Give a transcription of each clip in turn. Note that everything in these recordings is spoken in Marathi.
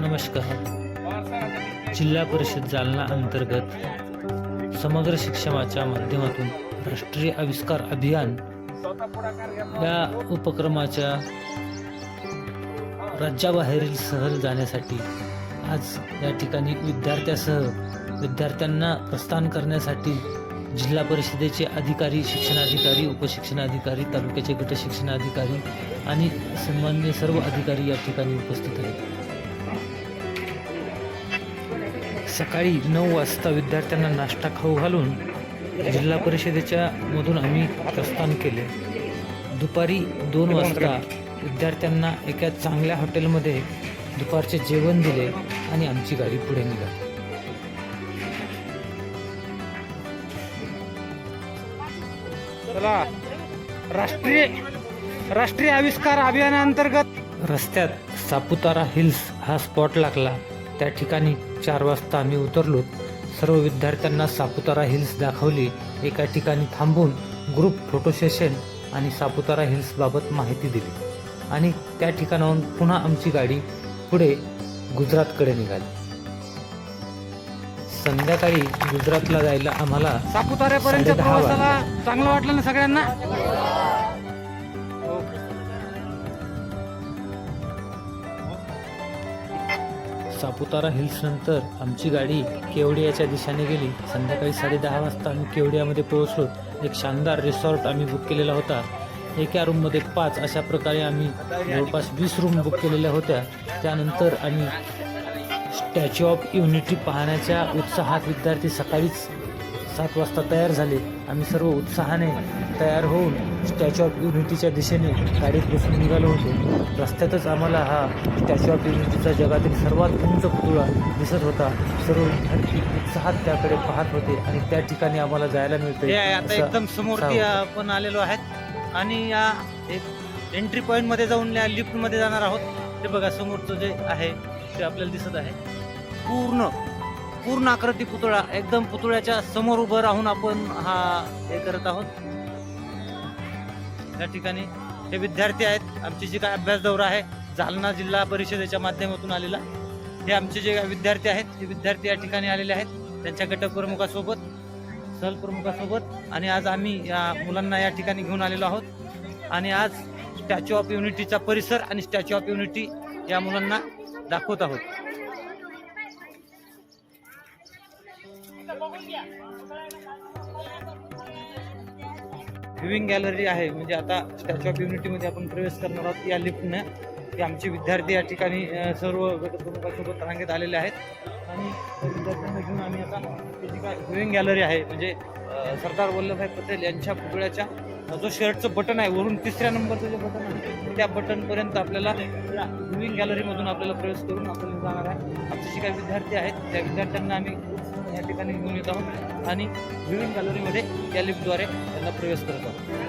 नमस्कार. जिल्हा परिषद जालना अंतर्गत समग्र शिक्षणाच्या माध्यमातून राष्ट्रीय आविष्कार अभियान या उपक्रमाच्या राज्याबाहेरील सहल जाण्यासाठी आज या ठिकाणी विद्यार्थ्यासह विद्यार्थ्यांना प्रस्थान करण्यासाठी जिल्हा परिषदेचे अधिकारी शिक्षणाधिकारी उपशिक्षणाधिकारी तालुक्याचे गट शिक्षणाधिकारी आणि सन्मान्य सर्व अधिकारी या ठिकाणी उपस्थित आहेत. सकाळी नऊ वाजता विद्यार्थ्यांना नाश्ता खाऊ घालून जिल्हा परिषदेच्या मधून आम्ही प्रस्थान केले. दुपारी दोन वाजता विद्यार्थ्यांना एका चांगल्या हॉटेलमध्ये दुपारचे जेवण दिले आणि आमची गाडी पुढे निघाली. राष्ट्रीय राष्ट्रीय आविष्कार अभियानांतर्गत रस्त्यात सापुतारा हिल्स हा स्पॉट लागला. त्या ठिकाणी चार वाजता आम्ही उतरलो. सर्व विद्यार्थ्यांना सापुतारा हिल्स दाखवली. एका ठिकाणी थांबून ग्रुप फोटो सेशन आणि सापुतारा हिल्स बाबत माहिती दिली. आणि त्या ठिकाणाहून पुन्हा आमची गाडी पुढे गुजरातकडे निघाली. संध्याकाळी गुजरातला जायला आम्हाला सापुताऱ्यापर्यंत चांगलं वाटलं ना सगळ्यांना? सापुतारा हिल्स नंतर आमची गाडी केवडियाच्या दिशेने गेली. संध्याकाळी साडेदहा वाजता आम्ही केवडियामध्ये पोहोचलो. एक शानदार रिसॉर्ट आम्ही बुक केलेला होता. एका रूममध्ये पाच अशा प्रकारे आम्ही जवळपास वीस रूम बुक केलेल्या होत्या. त्यानंतर आम्ही स्टॅच्यू ऑफ युनिटी पाहण्याच्या उत्साहात विद्यार्थी सकाळीच सात वाजता तयार झाले. आम्ही सर्व उत्साहाने तयार होऊन स्टॅच्यू ऑफ युनिटीच्या दिशेने गाडीत बसून निघालो होतो. रस्त्यातच आम्हाला हा स्टॅच्यू ऑफ युनिटीचा जगातील सर्वात उंच पुतळा दिसत होता. सर्व विद्यार्थी उत्साहात त्याकडे पाहत होते आणि त्या ठिकाणी आम्हाला जायला मिळते आता एकदम समोरती आपण आलेलो आहेत. आणि या एक एंट्री पॉइंटमध्ये जाऊन या लिफ्टमध्ये जाणार आहोत. ते बघा समोरचं जे आहे ते आपल्याला दिसत आहे. पूर्ण पूर्ण आकृती पुतळा एकदम पुतळ्याच्या समोर उभं राहून आपण हा हे करत आहोत. या ठिकाणी हे विद्यार्थी आहेत. आमची जी काय अभ्यास दौरा आहे जालना जिल्हा परिषदेच्या माध्यमातून आलेला. हे आमचे जे विद्यार्थी आहेत हे विद्यार्थी या ठिकाणी आलेले आहेत. त्यांच्या गटप्रमुखासोबत सहलप्रमुखासोबत आणि आज आम्ही या मुलांना या ठिकाणी घेऊन आलेलो आहोत. आणि आज स्टॅच्यू ऑफ युनिटीचा परिसर आणि स्टॅच्यू ऑफ युनिटी या मुलांना दाखवत आहोत. व्हिविंग गॅलरी आहे. म्हणजे आता स्टॅच्यू ऑफ युनिटीमध्ये आपण प्रवेश करणार आहोत. या लिफ्टनं की आमचे विद्यार्थी या ठिकाणी सर्व गटप्रमुखासोबत रांगेत आलेले आहेत. आणि विद्यार्थ्यांना घेऊन आम्ही आता जी काय व्ह्युइंग गॅलरी आहे. म्हणजे सरदार वल्लभभाई पटेल यांच्या पुतळ्याच्या जो शर्टचं बटन आहे वरून तिसऱ्या नंबरचं जे बटन आहे त्या बटनपर्यंत आपल्याला व्हिविंग गॅलरीमधून आपल्याला प्रवेश करून आपल्याला जाणार आहे. आमचे जे काही विद्यार्थी आहेत. त्या विद्यार्थ्यांना आम्ही या ठिकाणी घेऊन येत आहोत. आणि व्ह्युइंग गॅलरीमध्ये या लिफ्टद्वारे त्यांना प्रवेश करत आहोत.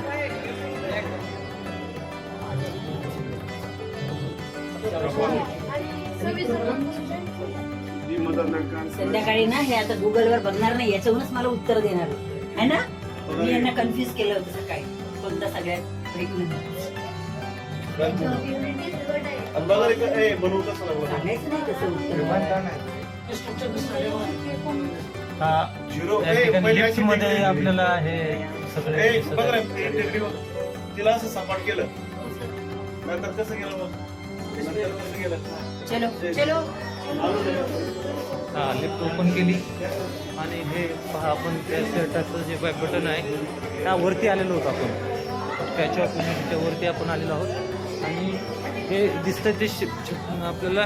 संध्याकाळी ना हे आता गुगलवर बघणार नाही याच्यावरूनच मला उत्तर देणार आहे. ना? मी यांना कन्फ्युज केलं होतं सकाळी. कोणता सगळ्यात. सांगायचं नाही तसं. उत्तर हा झिरो. या ठिकाणी लिफ्टमध्ये आपल्याला हे सगळे. तिला असं सपाट केलं. नंतर कसं केलं मग नंतर कसं केलं चलो चलो. हा लिफ्ट ओपन केली. आणि हे पहा आपण त्या शर्टाचं जे बटन आहे त्या वरती आलेलो होतो आपण. स्टॅच्यू ऑफ युनिटीच्या वरती आपण आलेलो आहोत. आणि हे दिसतं ते आपल्याला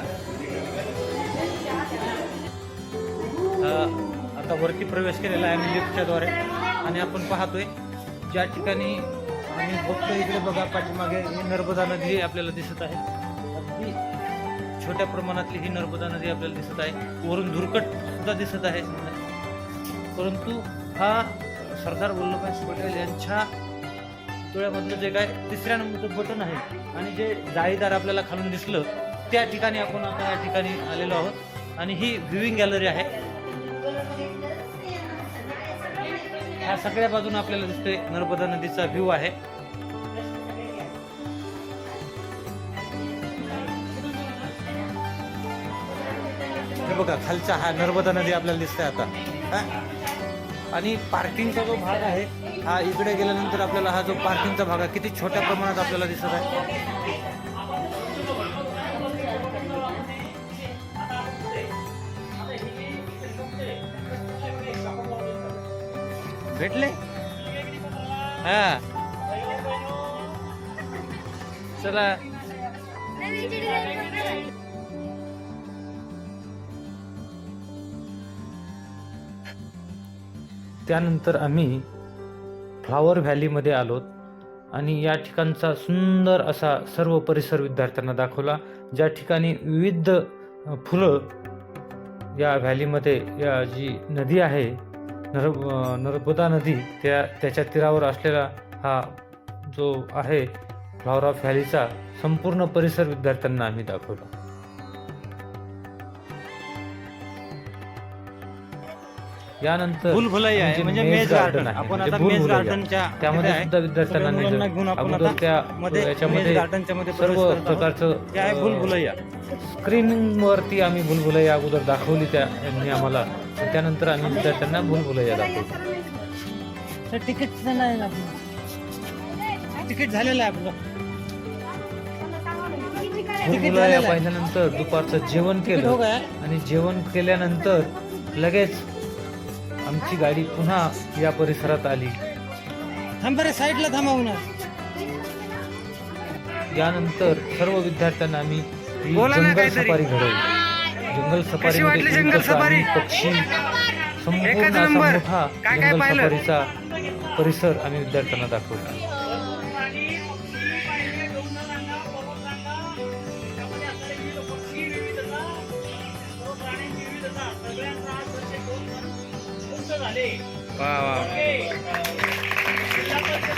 आता वरती प्रवेश केलेला आहे आम्ही लिफ्टच्याद्वारे. आणि आपण पाहतोय ज्या ठिकाणी आम्ही बघतो इकडे बघा पाठीमागे ही नर्मदा नदी आपल्याला दिसत आहे. अगदी छोट्या प्रमाणातली ही नर्मदा नदी आपल्याला दिसत आहे. वरून धुरकट सुद्धा दिसत आहे. परंतु हा सरदार वल्लभभाई पटेल यांच्या डोळ्यामधलं जे काय तिसऱ्या नंबरचं बटन आहे आणि जे जाळीदार आपल्याला खालून दिसलं त्या ठिकाणी आपण आता या ठिकाणी आलेलो आहोत. आणि ही व्ह्यूइंग गॅलरी आहे. ह्या सगळ्या बाजूने आपल्याला दिसते नर्मदा नदीचा व्ह्यू आहे. हे बघा खालचा हा नर्मदा नदी आपल्याला दिसते आता. आणि पार्किंगचा जो भाग आहे हा इकडे गेल्यानंतर आपल्याला हा जो पार्किंगचा भाग आहे किती छोट्या प्रमाणात आपल्याला दिसत आहे. भेटले? हा. चला. त्यानंतर आम्ही फ्लावर व्हॅलीमध्ये आलो आणि या ठिकाणचा सुंदर असा सर्व परिसर विद्यार्थ्यांना दाखवला ज्या ठिकाणी विविध फुलं या व्हॅलीमध्ये या जी नदी आहे नर नर्मदा नदी त्या त्याच्या तीरावर असलेला हा जो आहे फ्लॉवर ऑफ व्हॅलीचा संपूर्ण परिसर विद्यार्थ्यांना आम्ही दाखवला यानंतर भूल भुलैया आहे म्हणजे मेज गार्डन आहे आपण म्हणजे आता भूल मेज भुलैया. गार्डनच्या त्यामध्ये. सुद्धा विद्यार्थ्यांना घेऊन. आपण आता मध्ये याच्यामध्ये गार्डनच्या मध्ये प्रवेश सर्व. प्रकारचं स्क्रीनिंग वरती आम्ही भुलभुलैया अगोदर दाखवली त्या यांनी आम्हाला आणि त्यानंतर आम्ही विद्यार्थ्यांना भुलभुलैया दाखवली तिकीट तिकीट झालेलं आहे आपलं. भुलभुलैया आहे. पाहिल्यानंतर दुपारचं जेवण तिकीट हो केलं गया आणि जेवण केल्यानंतर लगेच आमची गाडी पुन्हा या परिसरात आली. थांब बरे साईडला थांबवू ना यानंतर सर्व विद्यार्थ्यांना आम्ही ही बोला ना जंगल काहीतरी. सफारी घडवली. जंगल सफारी वाटली जंगल सफारी? पक्षी संपूर्ण असा. मोठा काय काय जंगल पाहिलं? सफारीचा परिसर आम्ही विद्यार्थ्यांना दाखवला वा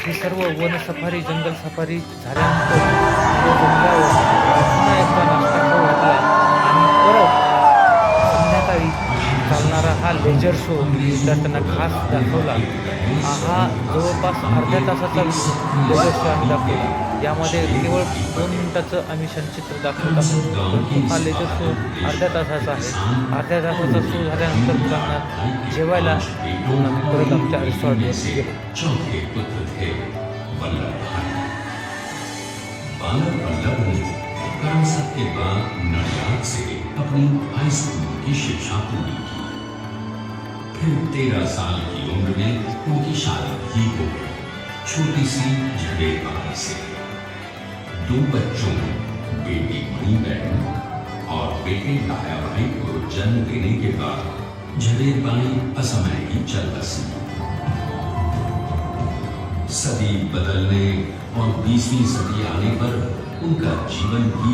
ही सर्व वन सफारी जंगल सफारी झाल्यानंतर हा लेजर शो त्यांना खास दाखवला. हा जवळपास अर्ध्या तासाचा लेजर शो आम्ही दाखवला. यामध्ये केवळ दोन मिनटाचं आम्ही क्षणचित्र दाखवत आहोत. हा लेजर शो अर्ध्या तासाचा आहे. अर्ध्या तासाचा शो झाल्यानंतर मुलांना जेवायला आम्ही परत आमच्या रिसॉर्टवर गेलो चौथे पुत्र थे वल्लभ भाई बालक वल्लभ ने कर्म के बाद नडियाद से अपनी हाई स्कूल की शिक्षा पूरी की फिर तेरह साल की उम्र में उनकी शादी भी हो गई छोटी सी झड़ेबाई से दो बच्चों बेटी मणिबेन और बेटे लाया भाई को जन्म देने के बाद झड़ेबाई असमय ही चल बसी सदी बदलने और बीसवीं सदी आने पर उनका जीवन भी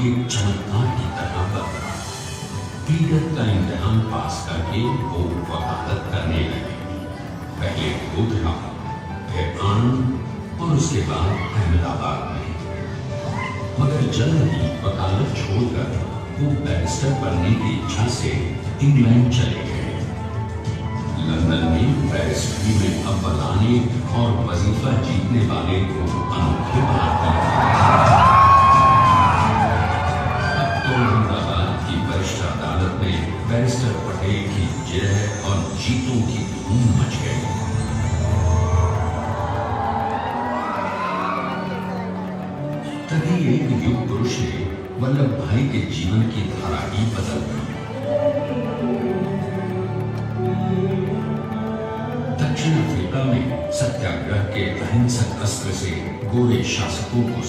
لیڈر کا امتحان پاس کر کے وہ وکالت کرنے لگے۔ پہلے گودھرا پھر آنند اور اس کے بعد احمد آباد میں۔ مگر جلد ہی وکالت چھوڑ کر وہ بیرسٹر بننے کی اچھا سے انگلینڈ چلے گئے۔ لندن میں بیرسٹری میں اب بلانے اور وظیفہ جیتنے والے کو انوکھے بناتے ہیں में बैरिस्टर पटेल की जय और जीतों की धूम मच गई तभी एक युग पुरुष ने वल्लभ भाई के जीवन की धारा ही बदल दी दक्षिण अफ्रीका में सत्याग्रह के अहिंसक अस्त्र से गोरे शासकों को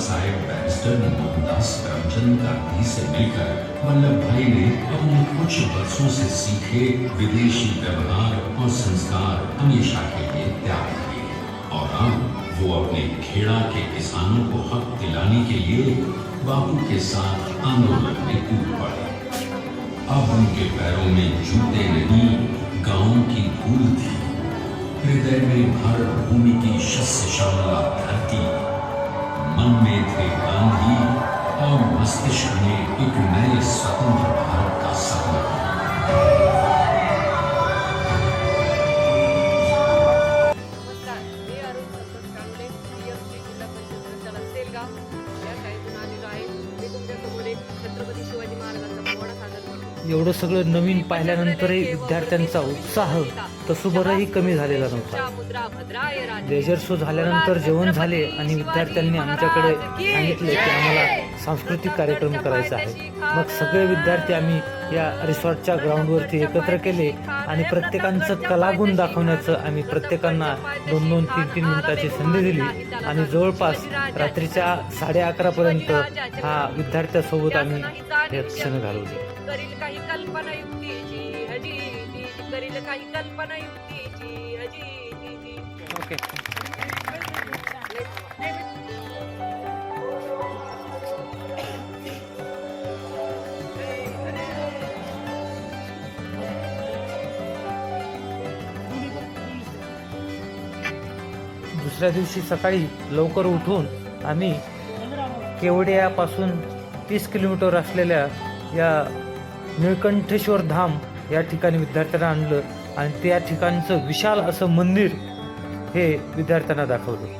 صاحب بیرسٹر موہن داس کرم چند گاندھی سے مل کر ولبھ بھائی نے اپنے کچھ برسوں سے سیکھے ودیشی ویوہار اور سنسکار ہمیشہ کے لیے تیار کیے اور اب وہ اپنے کھیڑا کے کسانوں کو حق دلانے کے لیے باپو کے ساتھ آندولن میں کود پڑے اب ان کے پیروں میں جوتے نہیں گاؤں کی بھول تھی ہردے میں بھارت بھومی کی شس شاملہ دھرتی मन में थे गांधी और मस्तिष्क में एक नए स्वतंत्र भारत का सपना। नमस्कार मी अरुण संतोष कांबळे पीएमसी जिल्हा परिषद प्रशाला सेलगाव या शाळेतून आलेलो आहे. मी तुमच्यासमोर एक छत्रपती शिवाजी महाराजांचा बोर्ड एवढं सगळं नवीन पाहिल्यानंतरही विद्यार्थ्यांचा उत्साह तसुबरही कमी झालेला नव्हता. लेजर शो झाल्यानंतर जेवण झाले आणि विद्यार्थ्यांनी आमच्याकडे सांगितले की आम्हाला सांस्कृतिक कार्यक्रम करायचा आहे. मग सगळे विद्यार्थी आम्ही या रिसॉर्टच्या ग्राउंडवरती एकत्र केले आणि प्रत्येकांचं कलागुण दाखवण्याचं आम्ही प्रत्येकांना दोन दोन तीन तीन मिनिटाची संधी दिली. आणि जवळपास रात्रीच्या साडे अकरापर्यंत हा विद्यार्थ्यासोबत आम्ही हे क्षण घालवले. जी काही कल्पना जी जी. ओके. दुसऱ्या दिवशी सकाळी लवकर उठून आम्ही केवडियापासून तीस किलोमीटर असलेल्या या निळकंठेश्वर धाम या ठिकाणी विद्यार्थ्यांना आणलं आणि त्या ठिकाणचं विशाल असं मंदिर हे विद्यार्थ्यांना दाखवलं.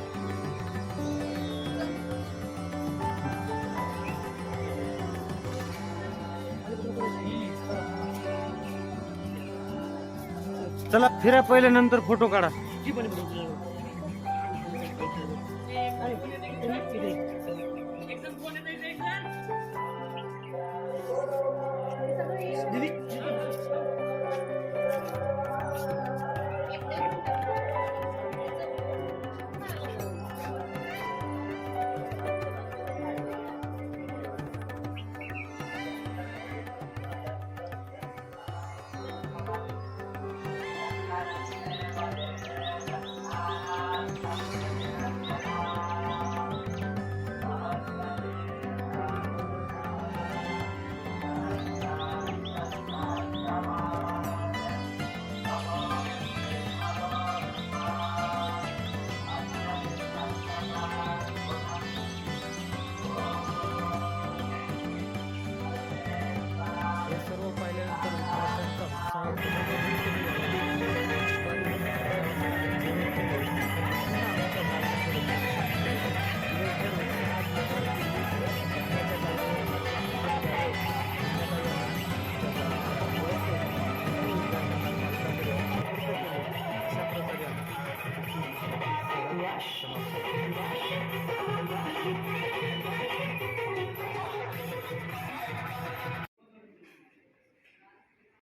चला फिरा पहिले नंतर फोटो काढा.